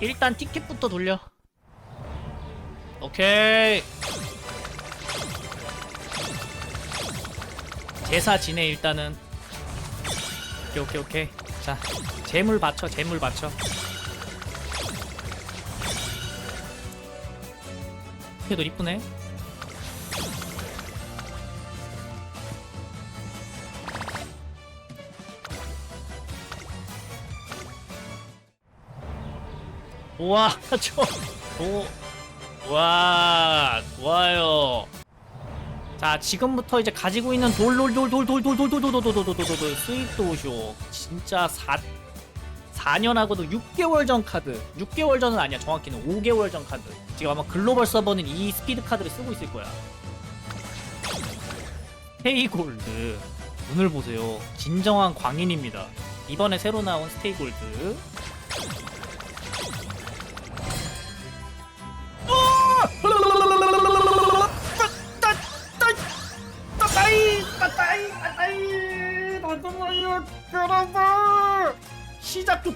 일단 티켓부터 돌려. 오케이. 제사 지내 일단은. 오케이 오케이 오케이. 자 재물 받쳐 재물 받쳐. 걔도 이쁘네 우와 저 오, 와 좋아요 자 지금부터 이제 가지고 있는 돌돌돌돌돌돌돌돌돌돌돌돌돌돌 스윗도쇼 진짜 4 4년하고도 6개월 전 카드 6개월 전은 아니야 정확히는 5개월 전 카드 지금 아마 글로벌 서버는 이 스피드 카드를 쓰고 있을 거야 스테이골드 눈을 보세요 진정한 광인입니다 이번에 새로 나온 스테이골드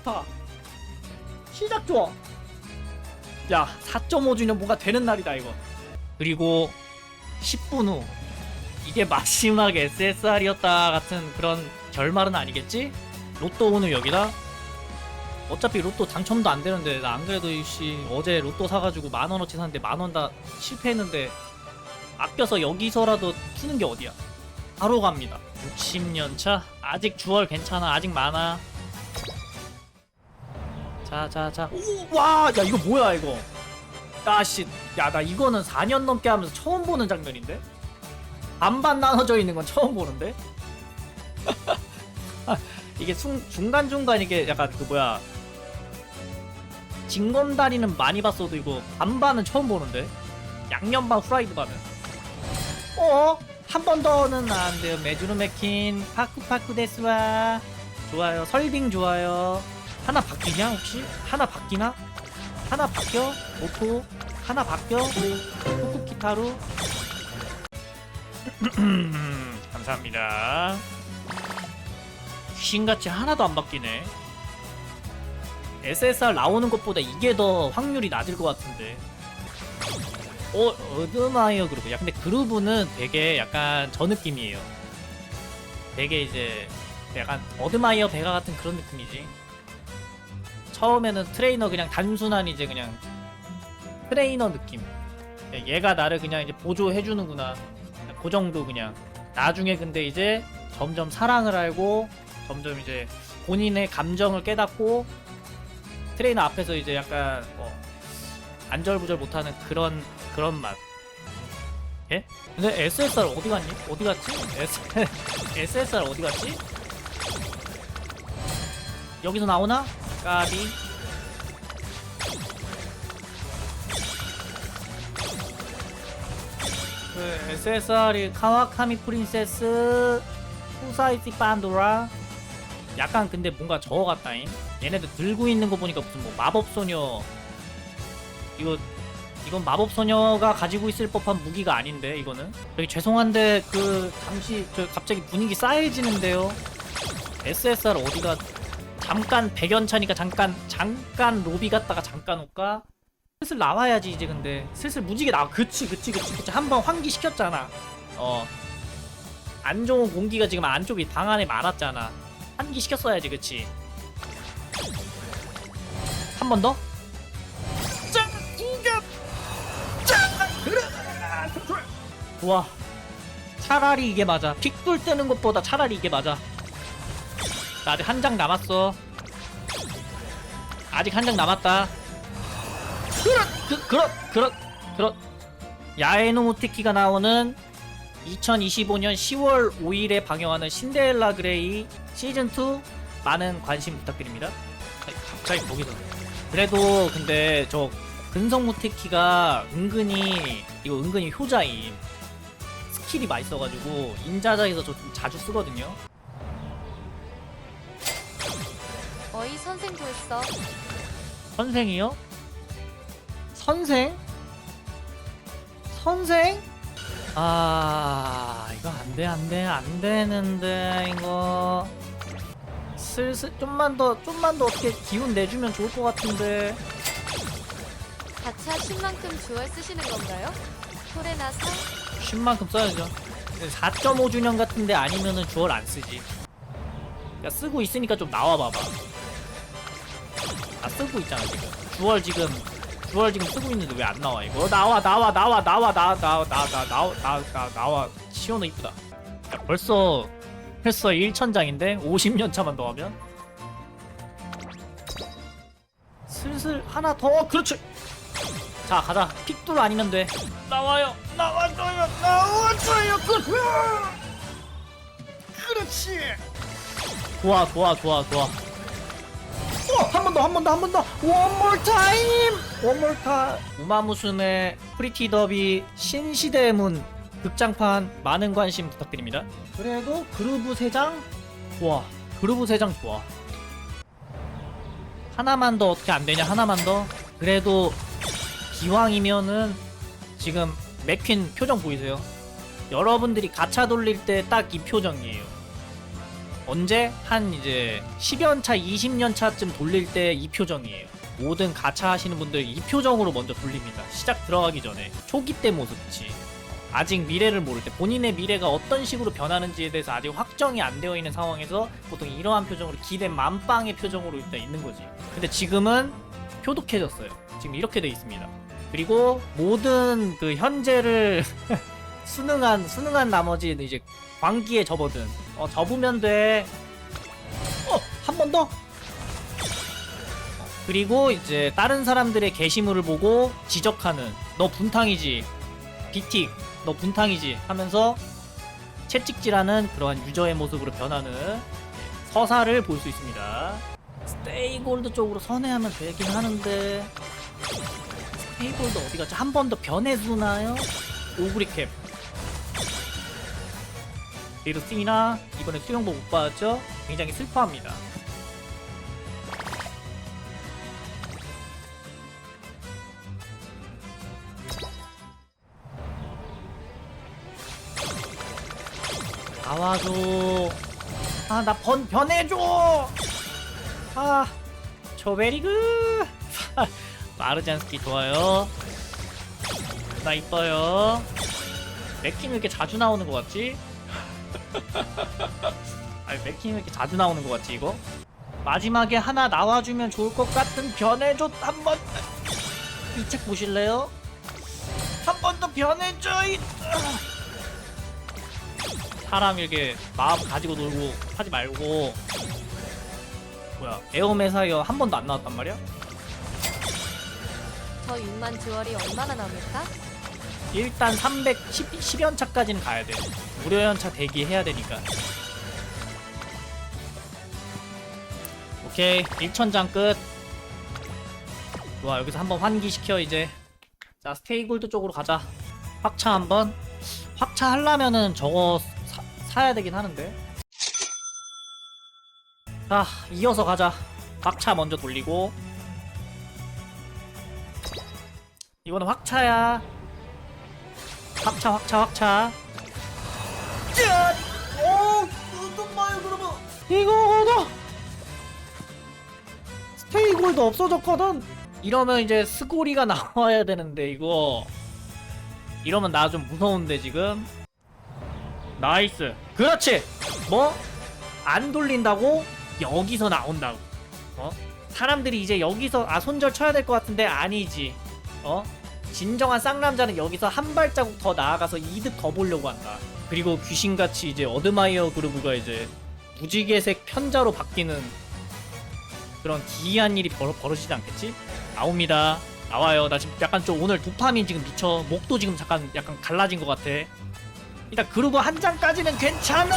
좋다 시작 좋아 야 4.5주년 뭔가 되는 날이다 이거 그리고 10분 후 이게 마지막 SSR이었다 같은 그런 결말은 아니겠지? 로또 오늘 여기다 어차피 로또 당첨도 안 되는데 나 안 그래도 이씨 어제 로또 사가지고 만 원어치 샀는데 만 원 다 실패했는데 아껴서 여기서라도 푸는 게 어디야? 바로 갑니다. 60년 차 아직 주얼 괜찮아 아직 많아. 자 자 자. 오 와 야 이거 뭐야 이거? 야 씨. 야 나 이거는 4년 넘게 하면서 처음 보는 장면인데? 반반 나눠져 있는 건 처음 보는데? 이게 중, 중간중간 이게 약간 그 뭐야. 징검다리는 많이 봤어도 이거 반반은 처음 보는데? 양념반 후라이드 반은? 어? 한 번 더는 안 돼요. 메주르 맥킨. 파쿠파쿠 데스와. 좋아요. 설빙 좋아요 하나 바뀌냐 혹시? 하나 바뀌나? 하나 바뀌어? 오토 하나 바뀌어? 코쿠키타루 감사합니다 귀신같이 하나도 안 바뀌네 SSR 나오는 것보다 이게 더 확률이 낮을 것 같은데 어, 어드마이어 그루브. 야, 근데 그루브는 되게 약간 저 느낌이에요. 되게 이제 약간 어드마이어 배가 같은 그런 느낌이지. 처음에는 트레이너 그냥 단순한 이제 그냥 트레이너 느낌. 야, 얘가 나를 그냥 이제 보조해주는구나. 그 정도 그냥. 나중에 근데 이제 점점 사랑을 알고 점점 이제 본인의 감정을 깨닫고 트레이너 앞에서 이제 약간 뭐 안절부절 못하는 그런 그런 맛. 예? 근데 SSR 어디 갔니? 어디 갔지? S, SSR 어디 갔지? 여기서 나오나? 까비. 그 SSR이 카와카미 프린세스 후사이시 판도라. 약간 근데 뭔가 저거 같다잉. 얘네들 들고 있는 거 보니까 무슨 뭐 마법소녀. 이거 이건 마법소녀가 가지고 있을 법한 무기가 아닌데 이거는. 저기 죄송한데 그 잠시 저 갑자기 분위기 싸해지는데요. SSR 어디가 잠깐 백연차니까 잠깐 잠깐 로비 갔다가 잠깐 올까? 슬슬 나와야지 이제 근데. 슬슬 무지개 나와. 그치 그치 그치 그치. 한 번 환기 시켰잖아. 어. 안 좋은 공기가 지금 안쪽에 방 안에 많았잖아. 환기 시켰어야지 그치. 한 번 더? 좋아. 차라리 이게 맞아. 픽돌 뜨는 것보다 차라리 이게 맞아 나 아직 한 장 남았어. 아직 한 장 남았다. 그렇 그, 그렇 그렇 그렇. 야에노무티키가 나오는 2025년 10월 5일에 방영하는 신데렐라 그레이 시즌 2 많은 관심 부탁드립니다. 아니, 갑자기 거기서 그래도 근데 저 근성무티키가 은근히 이거 은근히 효자임. 스킬이 맛있어가지고 인자작에서 저좀 자주 쓰거든요 선생 됐어. 선생이요? 선생? 선생? 아 이거 안돼 안돼 안 되는데 이거 슬슬 좀만 더 좀만 더 어떻게 기운 내주면 좋을 것 같은데 가차 10만큼 주얼 쓰시는 건가요? 토레나 상? 10만큼 써야죠 4.5주년 같은데 아니면은 주얼 안 쓰지 야 쓰고 있으니까 좀 나와봐봐 아 쓰고 있잖아 지금. 주얼 지금 주얼 지금 쓰고 있는데 왜 안 나와 이거? 어, 나와 나와 나와 나와 나와 나와 나와 나와 나와 나와 나와. 시원해 이쁘다. 야, 벌써 벌써 1천장인데 50년 차만 더 하면? 슬슬 하나 더 그렇지. 자 가자. 픽돌 아니면 돼. 나와요. 나와줘요. 나와줘요. 그 그렇지. 좋아 좋아 좋아 좋아 한 번 더 한 번 더 한 번 더. 원몰 타임 원몰 타 우마무스의 프리티 더비 신시대의 문 극장판 많은 관심 부탁드립니다. 그래도 그루브 3장? 좋아. 그루브 3장 좋아. 하나만 더 어떻게 안 되냐? 하나만 더? 그래도 기왕이면은 지금 맥퀸 표정 보이세요? 여러분들이 가차 돌릴 때 딱 이 표정이에요. 언제? 한 이제 10연 차, 20년 차쯤 돌릴 때 이 표정이에요. 모든 가차 하시는 분들 이 표정으로 먼저 돌립니다. 시작 들어가기 전에. 초기 때 모습이지. 아직 미래를 모를 때 본인의 미래가 어떤 식으로 변하는지에 대해서 아직 확정이 안 되어 있는 상황에서 보통 이러한 표정으로 기대 만빵의 표정으로 일단 있는 거지. 근데 지금은 표독해졌어요. 지금 이렇게 돼 있습니다. 그리고 모든 그 현재를 수능한 수능한 나머지 이제 광기에 접어든 어 접으면 돼. 어한 번 더. 어, 그리고 이제 다른 사람들의 게시물을 보고 지적하는 너 분탕이지 비틱 너 분탕이지 하면서 채찍질하는 그러한 유저의 모습으로 변하는 예, 서사를 볼 수 있습니다. 스테이 골드 쪽으로 선회하면 되긴 하는데 스테이골드 어디 갔지? 한번 더 변해주나요? 오그리캡 리르스이나 이번에 수영복 못 받았죠? 굉장히 슬퍼합니다. 나와줘. 아, 나 번, 변해줘! 아, 초베리그! 마르잔스키 좋아요. 나 이뻐요. 맥킹 왜 이렇게 자주 나오는 것 같지? 아니 맥킹 왜 이렇게 자주 나오는 것 같지 이거? 마지막에 하나 나와주면 좋을 것 같은 변해줘 한번 이 책 보실래요? 한 번 더 변해줘 이... 사람 이렇게 마음 가지고 놀고 하지 말고 뭐야 에어메사이어 한 번도 안 나왔단 말이야? 저 6만 주얼이 얼마나 남을까? 일단 310 10연차까지는 가야 돼. 무료 연차 대기해야 되니까. 오케이 1천장 끝. 좋아 여기서 한번 환기시켜 이제. 자 스테이골드 쪽으로 가자. 확차 한번. 확차 하려면은 저거 사, 사야 되긴 하는데. 자 이어서 가자. 확차 먼저 돌리고. 이거는 확차야. 확차 확차 확차 짠! 오! 잠깐만요 그러면 이거 얻어 스테이 골드 없어졌거든 이러면 이제 스고리가 나와야 되는데 이거 이러면 나 좀 무서운데 지금 나이스 그렇지 뭐? 안 돌린다고? 여기서 나온다고 어? 사람들이 이제 여기서 아 손절 쳐야 될 것 같은데 아니지 어? 진정한 쌍남자는 여기서 한 발자국 더 나아가서 이득 더 보려고 한다. 그리고 귀신같이 이제 어드마이어 그루브가 이제 무지개색 편자로 바뀌는 그런 기이한 일이 벌, 벌어지지 않겠지? 나옵니다. 나와요. 나 지금 약간 좀 오늘 도파민 지금 미쳐. 목도 지금 잠깐 약간 갈라진 것 같아. 일단 그루브 한 장까지는 괜찮아.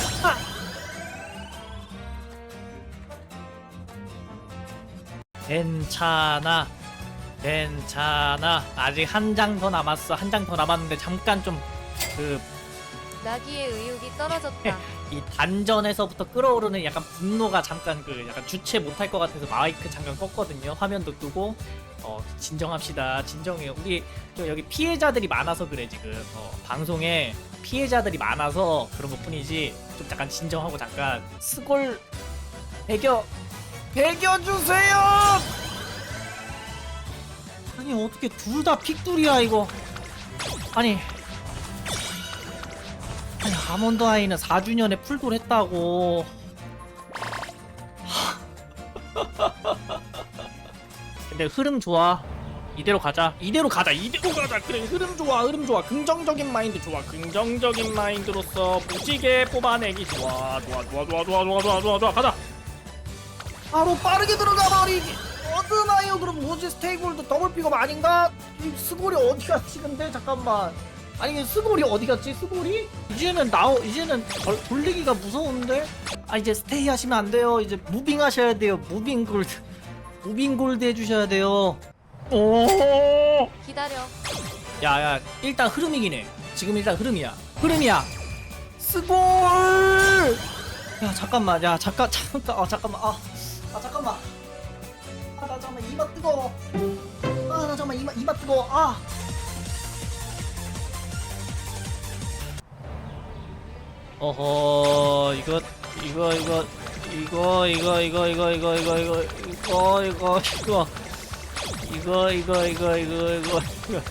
괜찮아. 괜찮아. 아직 한 장 더 남았어. 한 장 더 남았는데 잠깐 좀그이 나기의 의욕이 떨어졌다. 단전에서부터 끌어오르는 약간 분노가 잠깐 그 약간 주체 못할 것 같아서 마이크 잠깐 껐거든요. 화면도 끄고 어 진정합시다. 진정해요. 우리 좀 여기 피해자들이 많아서 그래 지금 어, 방송에 피해자들이 많아서 그런 것 뿐이지 좀 잠깐 진정하고 잠깐 스골 배겨 배겨 주세요. 아니 어떻게 둘 다 픽둘이야 이거? 아니. 아니 아몬드 아이는 4주년에 풀돌 했다고. 근데 흐름 좋아. 이대로 가자. 이대로 가자 이대로 가자. 그래 흐름 좋아 흐름 좋아. 긍정적인 마인드 좋아. 긍정적인 마인드로서 무지개 뽑아내기 좋아. 좋아 좋아 좋아 좋아 좋아 좋아 좋아. 가자. 바로 빠르게 들어가 버리기 어드나요 그럼 뭐지 스테이골드 더블 픽업 아닌가? 이 스골이 어디 갔지 근데? 잠깐만. 아니 스골이 어디 갔지? 스골이? 이제는 나오 이제는 덜- 돌리기가 무서운데? 아 이제 스테이 하시면 안 돼요. 이제 무빙 하셔야 돼요. 무빙 골드. 무빙 골드 해주셔야 돼요. 오! 기다려. 야야 일단 흐름이긴 해. 지금 일단 흐름이야. 흐름이야. 스골! 야 잠깐만. 야 잠깐 잠깐 아 잠깐만. 아, 아 잠깐만 잠깐만 이마 뜨거워 아나 잠깐만 이마 이마 뜨거워 아 어허 이거 이거 이거 이거 이거 이거 이거 이거 이거 이거 이거 이거 이거 이거 이거 이거 이거 이거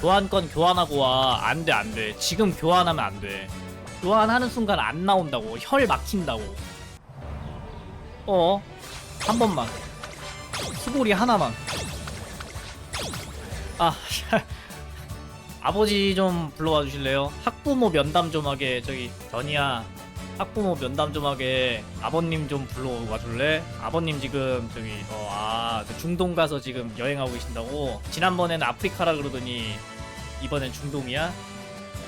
교환권 교환하고 와. 안 돼, 안 돼. 지금 교환하면 안 돼. 교환하는 순간 안 나온다고. 혈 막힌다고. 어? 한 번만. 수고리 하나만. 아, 아버지 좀 불러와 주실래요? 학부모 면담 좀 하게. 저기, 전이야. 학부모 면담 좀 하게. 아버님 좀 불러와 줄래? 아버님 지금, 저기, 어, 아, 저 중동 가서 지금 여행하고 계신다고? 지난번에는 아프리카라 그러더니, 이번엔 중동이야?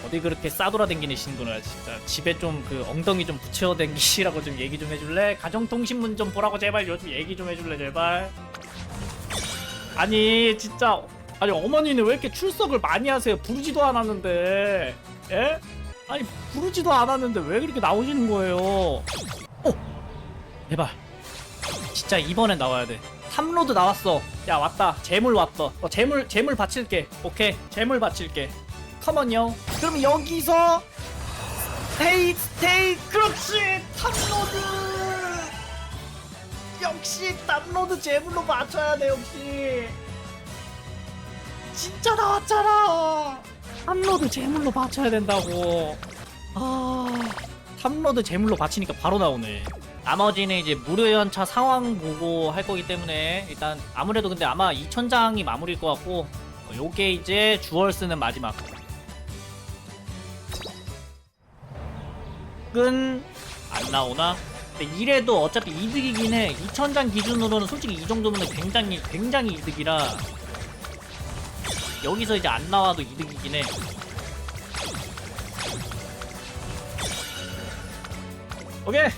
어디 그렇게 싸돌아 댕기시는구나 진짜 집에 좀 그 엉덩이 좀 붙여 댕기시라고 좀 얘기 좀 해줄래? 가정통신문 좀 보라고 제발 요즘 얘기 좀 해줄래 제발? 아니 진짜 아니 어머니는 왜 이렇게 출석을 많이 하세요? 부르지도 않았는데 예? 아니 부르지도 않았는데 왜 그렇게 나오시는 거예요? 어 제발 진짜 이번엔 나와야 돼. 탐로드 나왔어. 야 왔다. 재물 왔어. 어, 재물 재물 바칠게. 오케이. 재물 바칠게 컴온요. 그럼 여기서 스테이 스테이 그렇지! 탐로드! 역시 탐로드 재물로 맞춰야 돼 역시. 진짜 나왔잖아! 탐로드 재물로 맞춰야 된다고. 아 탐로드 재물로 바치니까 바로 나오네. 나머지는 이제 무료 연차 상황 보고 할 거기 때문에 일단 아무래도 근데 아마 2천장이 마무리일 것 같고 어, 요게 이제 주얼스는 마지막 끈안 나오나? 근데 이래도 어차피 이득이긴 해. 2천장 기준으로는 솔직히 이 정도면 굉장히 굉장히 이득이라 여기서 이제 안 나와도 이득이긴 해. 오케이.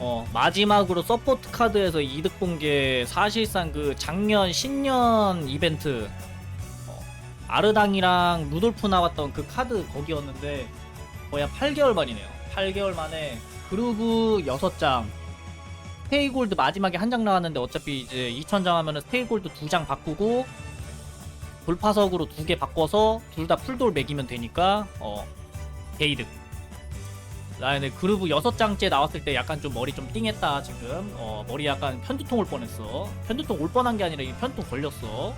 어 마지막으로 서포트 카드에서 이득 본 게 사실상 그 작년 신년 이벤트. 어, 아르당이랑 루돌프 나왔던 그 카드 거기였는데 거의 한 8개월 만이네요. 8개월 만에 그루브 6장 스테이골드 마지막에 한 장 나왔는데 어차피 이제 2000장 하면은 스테이골드 2장 바꾸고 돌파석으로 두개 바꿔서 둘 다 풀돌 매기면 되니까 어 개이득. 나는 그루브 6장째 나왔을 때 약간 좀 머리 좀 띵했다 지금. 어 머리 약간 편두통 올 뻔했어. 편두통 올 뻔한 게 아니라 이 편두통 걸렸어